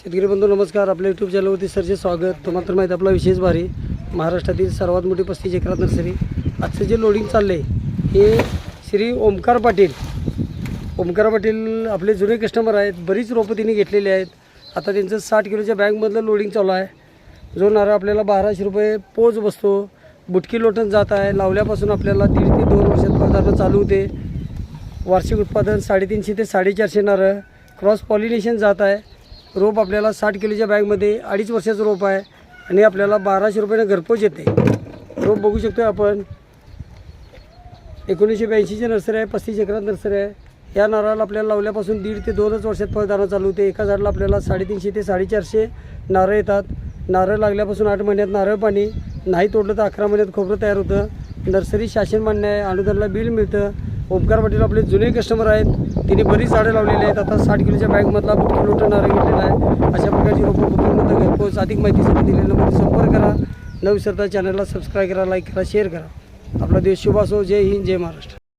शेतकरी बंधू नमस्कार. आपल्या यूट्यूब चॅनलवरती सरचे स्वागत. तुम्हाला तर माहीत आपला विशेष भारी. महाराष्ट्रातील सर्वात मोठी पस्तीस एकरात नर्सरी. आजचं जे लोडिंग चाललं आहे हे श्री ओमकार पाटील. ओमकार पाटील आपले जुने कस्टमर आहेत. बरीच रोपं त्यांनी घेतलेली आहेत. आता त्यांचं साठ किलोच्या बँकमधलं लोडिंग चालू आहे. जो नारळ आपल्याला बाराशे रुपये पोच बसतो. बुटकी लोटन जात आहे. लावल्यापासून आपल्याला दीड ते दोन वर्षात पदार्थ चालू होते. वार्षिक उत्पादन साडेतीनशे ते साडेचारशे नारळ. क्रॉस पॉलिनेशन जात आहे. रोप आपल्याला साठ किलोच्या बॅगमध्ये अडीच वर्षाचं रोप आहे आणि आपल्याला बाराशे रुपयाने घरपोच येते. रोप बघू शकतो आपण. एकोणीसशे ब्याऐंशीची नर्सरी आहे पस्तीस एकरात नर्सरी आहे. या नारळाला आपल्याला लावल्यापासून दीड ते दोनच वर्षात फळधारणा चालू होते. एका झाडाला आपल्याला साडेतीनशे ते साडेचारशे नारळ येतात. नारळ लागल्यापासून आठ महिन्यात नारळ पाणी नाही तोडलं तर अकरा महिन्यात खोबरं तयार होतं. नर्सरी शासन मान्य आहे अनुदानला बिल मिळतं. ओमकार पाटील आपले जुने कस्टमर आहेत. त्यांनी बरीच झाडं लावलेली आहेत. आता साठ किलोच्या बॅगमधला बुटकी लोटं नारळ घेतलेला आहे. अशा प्रकारची रोपं बुटकीमधलं घरपोच अधिक माहितीसाठी दिलेल्या नंबरवर संपर्क करा. न विसरता चॅनलला सबस्क्राईब करा लाईक करा शेअर करा. आपला देश शुभ असो. जय हिंद जय महाराष्ट्र.